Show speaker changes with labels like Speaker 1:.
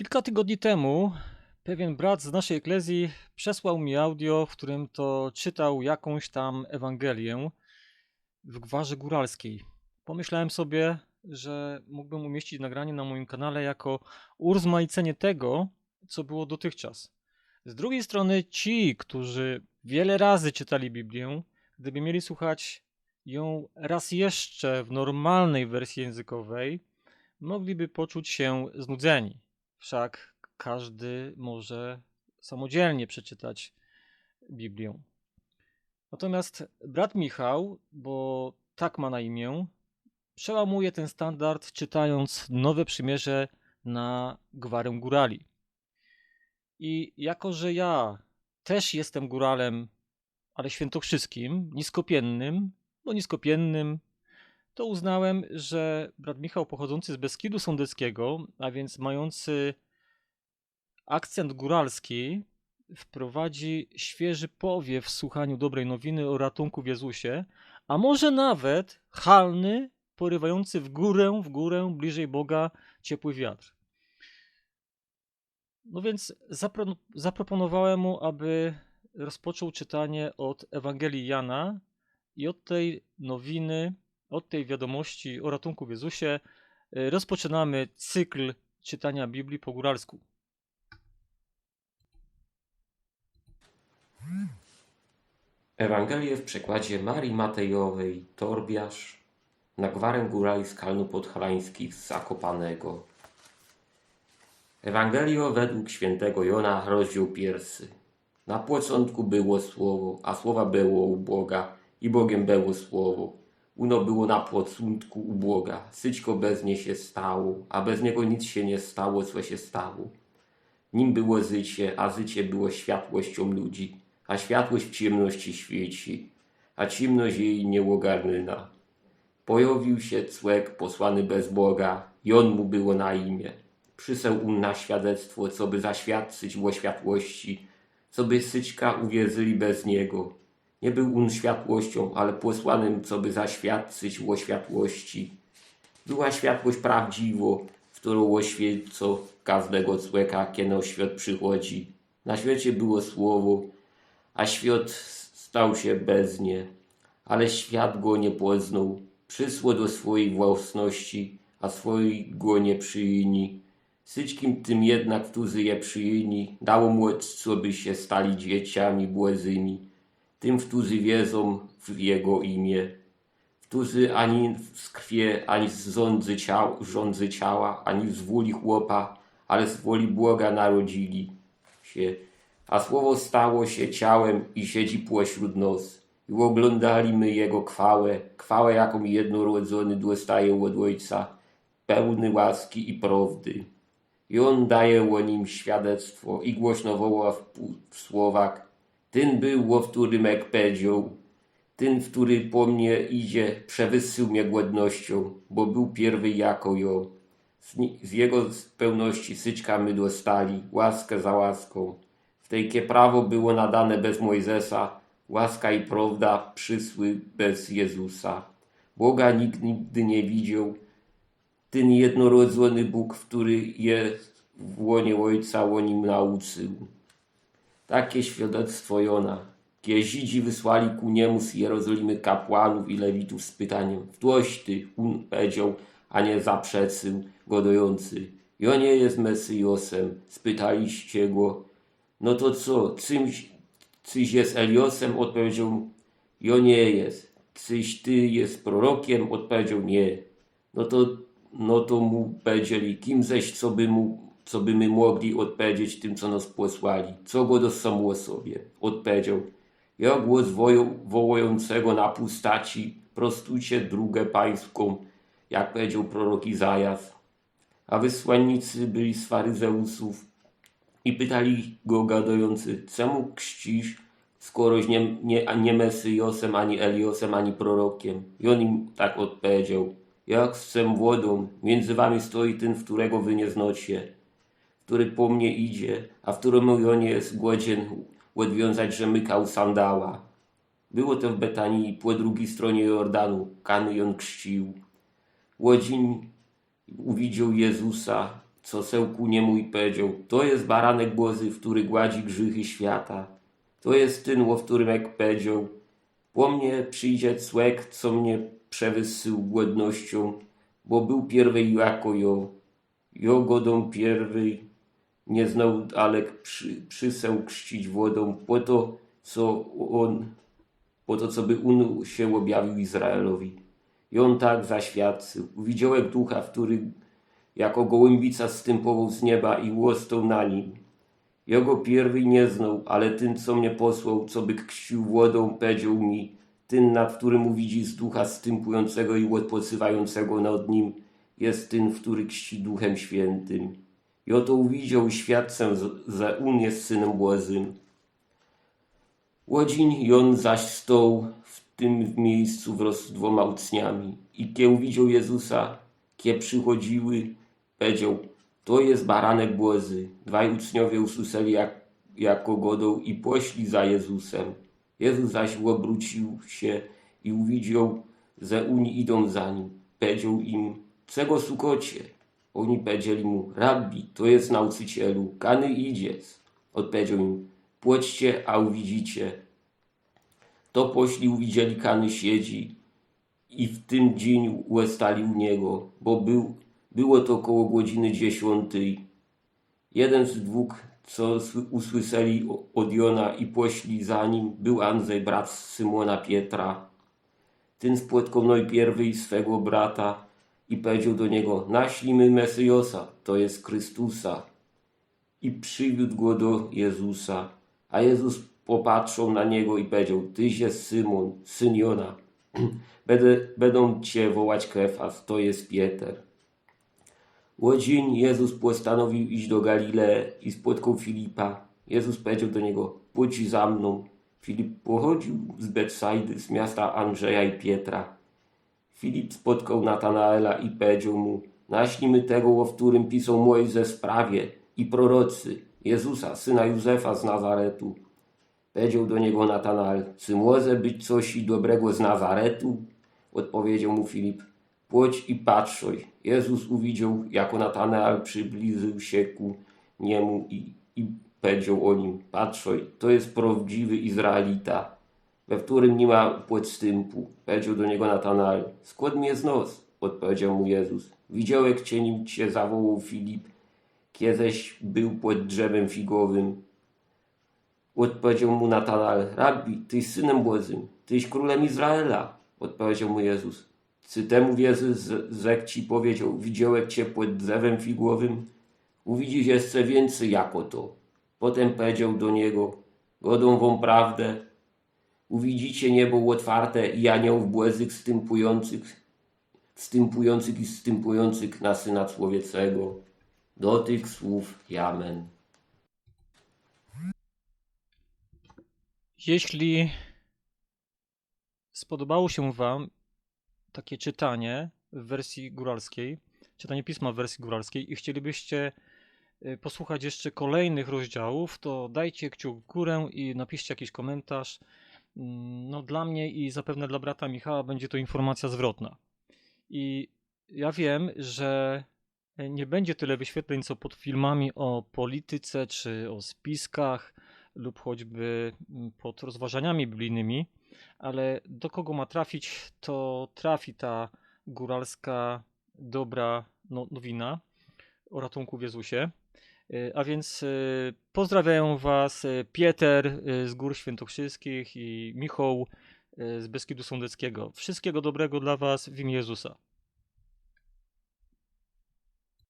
Speaker 1: Kilka tygodni temu pewien brat z naszej eklezji przesłał mi audio, w którym to czytał jakąś tam Ewangelię w Gwarze Góralskiej. Pomyślałem sobie, że mógłbym umieścić nagranie na moim kanale jako urozmaicenie tego, co było dotychczas. Z drugiej strony ci, którzy wiele razy czytali Biblię, gdyby mieli słuchać ją raz jeszcze w normalnej wersji językowej, mogliby poczuć się znudzeni. Wszak każdy może samodzielnie przeczytać Biblię. Natomiast brat Michał, bo tak ma na imię, przełamuje ten standard czytając Nowe Przymierze na gwarę górali. I jako, że ja też jestem góralem, ale świętokrzyskim, niskopiennym, bo niskopiennym, to uznałem, że brat Michał pochodzący z Beskidu Sądeckiego, a więc mający akcent góralski, wprowadzi świeży powiew w słuchaniu dobrej nowiny o ratunku w Jezusie, a może nawet halny, porywający w górę, w górę, bliżej Boga, ciepły wiatr. No więc zapro zaproponowałem mu, aby rozpoczął czytanie od Ewangelii Jana i od tej nowiny, od tej wiadomości o ratunku w Jezusie y, rozpoczynamy cykl czytania Biblii po góralsku.
Speaker 2: Ewangelię w przekładzie Marii Matejowej, Torbiasz, na gwarę górali skalno podhalańskich z Zakopanego. Ewangelio według świętego Jona, rozdział pierwszy. Na początku było Słowo, a Słowa było u Boga i Bogiem było Słowo. Uno było na początku u Boga, syćko bez nie się stało, a bez Niego nic się nie stało, co się stało. Nim było życie, a życie było światłością ludzi, a światłość w ciemności świeci, a ciemność jej nie ogarnyna. Pojawił się człowiek posłany bez Boga i on mu było na imię. Przyseł on na świadectwo, co by zaświadczyć o światłości, co by syćka uwierzyli bez niego. Nie był on światłością, ale posłanym, co by zaświadczyć o światłości. Była światłość prawdziwo, w którą oświecą każdego człowieka, kiedy na świat przychodzi. Na świecie było słowo, a świat stał się bez nie. Ale świat go nie poznał. Przysło do swojej własności, a swojej go nie przyjęli. Syćkim tym jednak, którzy je przyjęli, dało moc, co by się stali dzieciami błazymi. Tym, którzy wierzą w Jego imię. Którzy ani z krwi, ani z rządzy ciała, rządzy ciała, ani z woli chłopa, ale z woli Boga narodzili się. A słowo stało się ciałem i siedzi pośród nos. I oglądali my Jego chwałę, chwałę, jaką jednorodzony dostaje od Ojca, pełny łaski i prawdy. I On daje o nim świadectwo i głośno woła w, w słowach, ten był, o którym jak powiedział, ten, który po mnie idzie, przewyższył mnie głodnością, bo był pierwy jako ją. Z, z jego pełności syćka my dostali, łaskę za łaską. W tejkie prawo było nadane bez Mojzesa, łaska i prawda przysły bez Jezusa. Boga nikt nigdy nie widział, ten jednorodzony Bóg, który jest w łonie Ojca, o nim nauczył. Takie świadectwo Jona. Kie wysłali ku niemu z Jerozolimy kapłanów i lewitów z pytaniem, któż ty, on powiedział, a nie zaprzecył godujący. Jo nie jest Mesjosem, spytaliście go. No to co, czymś, jest Eliosem? Odpowiedział, jo nie jest. Czyś ty jest prorokiem? Odpowiedział, nie. No to, no to mu powiedzieli, kim ześ, co by mu co by my mogli odpowiedzieć tym, co nas posłali. Co go samo sobie? Odpowiedział, ja głos woją, wołującego na pustaci, prostujcie drugę pańską, jak powiedział prorok Izajasz. A wysłannicy byli z faryzeusów i pytali go gadający, czemu krzcisz, skoroś nie, nie, nie Mesjosem, ani Eliosem, ani prorokiem? I on im tak odpowiedział, jak chcę wodą, między wami stoi ten, w którego wy nie znocie który po mnie idzie, a w którym on jest godzien odwiązać rzemykał sandała. Było to w Betanii po drugiej stronie Jordanu, Kany ją krzcił. Łodziń uwidział Jezusa co sełku nie mój powiedział, to jest baranek Boży, który gładzi grzechy świata. To jest ten, o którym jak powiedział, po mnie przyjdzie cłek, co mnie przewysył głodnością, bo był pierwej jako jo. Jo godą pierwej nie znał, ale przy, przyseł chrzcić wodą, po to, co on, po to, co by on się objawił Izraelowi. I on tak zaświadczył. Widziałek ducha, który jako gołębica stępował z nieba i łostał na nim. Jego pierwej nie znał, ale ten, co mnie posłał, co by krzcił wodą, powiedział mi, ten, nad którym uwidzi z ducha stępującego i odpoczywającego nad nim, jest ten, który krzci duchem świętym. I oto uwidział świadcę, że on jest synem Bożym. Łodziń i on zaś stał w tym miejscu wraz z dwoma uczniami. I kie uwidział Jezusa, kie przychodziły, powiedział, to jest baranek Boży. Dwaj uczniowie usłyszeli, jak, jako godą i poszli za Jezusem. Jezus zaś obrócił się i uwidział, że oni idą za nim. Powiedział im, czego szukacie? Oni powiedzieli mu, rabbi, to jest nauczycielu, kany idziesz. Odpowiedział im, płodźcie, a uwidzicie. To pośli uwidzieli kany siedzi i w tym dzień łestali u niego, bo był, było to około godziny dziesiątej. Jeden z dwóch, co sły- usłyszeli od Jona i poszli za nim, był Andrzej, brat Symona Pietra. Ten spotkał najpierwej swego brata i powiedział do niego, naślimy Mesjosa, to jest Chrystusa. I przywiódł go do Jezusa. A Jezus popatrzył na niego i powiedział, tyś jest Symon, syn Jona. Będę, będą cię wołać Kefas, to jest Pieter. Łodzień Jezus postanowił iść do Galilei i spotkał Filipa. Jezus powiedział do niego, pójdź za mną. Filip pochodził z Betsaidy, z miasta Andrzeja i Pietra. Filip spotkał Natanaela i powiedział mu, naśnimy tego, o którym pisał Mojżesz w prawie i prorocy, Jezusa, syna Józefa z Nazaretu. Powiedział do niego Natanael, czy może być coś dobrego z Nazaretu? Odpowiedział mu Filip, płeć i patrzoj. Jezus uwidział, jako Natanael przybliżył się ku niemu i, i powiedział o nim, patrzoj, to jest prawdziwy Izraelita, we którym nie ma podstępu. Powiedział do niego Natanael, skąd mnie z nos? Odpowiedział mu Jezus. Widziałek cię, nim cię zawołał Filip, kiedyś był pod drzewem figowym. Odpowiedział mu Natanael, rabbi, tyś synem Bożym, tyś królem Izraela. Odpowiedział mu Jezus. Czy temu wierzy, rzekł ci powiedział, widziałek cię pod drzewem figowym? Uwidzisz jeszcze więcej jako to. Potem powiedział do niego, godą wam prawdę, uwidzicie niebo otwarte i aniołów błędnych stępujących, wstępujących i wstępujących na Syna Człowieczego. Do tych słów Amen.
Speaker 1: Jeśli spodobało się Wam takie czytanie w wersji góralskiej, czytanie pisma w wersji góralskiej i chcielibyście y, posłuchać jeszcze kolejnych rozdziałów, to dajcie kciuk w górę i napiszcie jakiś komentarz. Mm, No, dla mnie i zapewne dla brata Michała będzie to informacja zwrotna. I ja wiem, że nie będzie tyle wyświetleń co pod filmami o polityce czy o spiskach lub choćby mm, pod rozważaniami biblijnymi, ale do kogo ma trafić, to trafi ta góralska dobra no- nowina o ratunku w Jezusie. Y, A więc y, pozdrawiają Was y, Pieter z Gór Świętokrzyskich i Michał z Beskidu Sądeckiego. Wszystkiego dobrego dla Was w imię Jezusa.